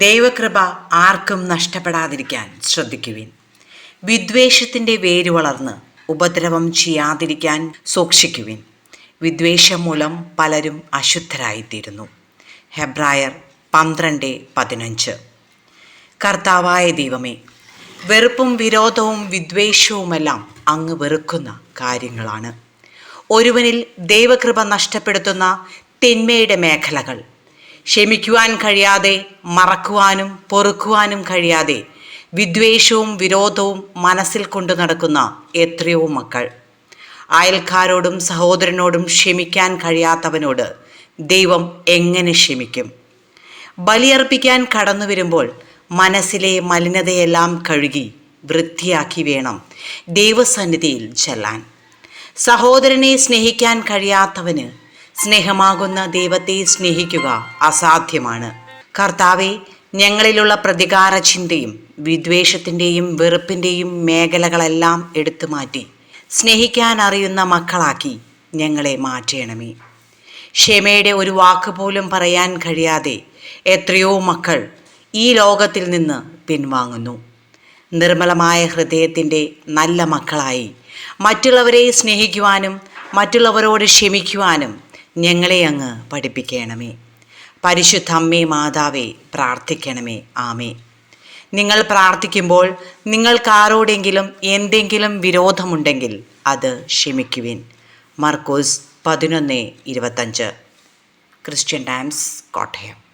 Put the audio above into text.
ദൈവകൃപ ആർക്കും നഷ്ടപ്പെടാതിരിക്കാൻ ശ്രദ്ധിക്കുവിൻ. വിദ്വേഷത്തിന്റെ വേര് വളർന്ന് ഉപദ്രവം ചെയ്യാതിരിക്കാൻ സൂക്ഷിക്കുവിൻ. വിദ്വേഷം മൂലം പലരും അശുദ്ധരായിത്തീരുന്നു. ഹെബ്രായർ പന്ത്രണ്ട് പതിനഞ്ച്. കർത്താവായ ദൈവമേ വെറുപ്പും വിരോധവും വിദ്വേഷവുമെല്ലാം അങ്ങ് വെറുക്കുന്ന കാര്യങ്ങളാണ്. ഒരുവനിൽ ദൈവകൃപ നഷ്ടപ്പെടുത്തുന്ന തിന്മയുടെ മേഖലകൾ ക്ഷമിക്കുവാൻ കഴിയാതെ മറക്കുവാനും പൊറുക്കുവാനും കഴിയാതെ വിദ്വേഷവും വിരോധവും മനസ്സിൽ കൊണ്ടു നടക്കുന്ന എത്രയോ മക്കൾ. അയൽക്കാരോടും സഹോദരനോടും ക്ഷമിക്കാൻ കഴിയാത്തവനോട് ദൈവം എങ്ങനെ ക്ഷമിക്കും? ബലിയർപ്പിക്കാൻ കടന്നു വരുമ്പോൾ മനസ്സിലെ മലിനതയെല്ലാം കഴുകി വൃത്തിയാക്കി വേണം ദൈവസന്നിധിയിൽ ചെല്ലാൻ. സഹോദരനെ സ്നേഹിക്കാൻ കഴിയാത്തവന് സ്നേഹമാകുന്ന ദൈവത്തെ സ്നേഹിക്കുക അസാധ്യമാണ്. കർത്താവെ ഞങ്ങളിലുള്ള പ്രതികാര ചിന്തയും വിദ്വേഷത്തിന്റെയും വെറുപ്പിന്റെയും മേഖലകളെല്ലാം എടുത്തു മാറ്റി സ്നേഹിക്കാൻ അറിയുന്ന മക്കളാക്കി ഞങ്ങളെ മാറ്റണമേ. ക്ഷമയുടെ ഒരു വാക്ക് പോലും പറയാൻ കഴിയാതെ എത്രയോ മക്കൾ ഈ ലോകത്തിൽ നിന്ന് പിൻവാങ്ങുന്നു. നിർമ്മലമായ ഹൃദയത്തിന്റെ നല്ല മക്കളായി മറ്റുള്ളവരെ സ്നേഹിക്കുവാനും മറ്റുള്ളവരോട് ക്ഷമിക്കുവാനും ഞങ്ങളെ അങ്ങ് പഠിപ്പിക്കണമേ. പരിശുദ്ധ അമ്മേ മാതാവേ പ്രാർത്ഥിക്കണമേ. ആമേ നിങ്ങൾ പ്രാർത്ഥിക്കുമ്പോൾ നിങ്ങൾക്കാരോടെങ്കിലും എന്തെങ്കിലും വിരോധമുണ്ടെങ്കിൽ അത് ക്ഷമിക്കുവിൻ. മർക്കോസ് പതിനൊന്ന് ഇരുപത്തഞ്ച്. Christian dance Kottayam.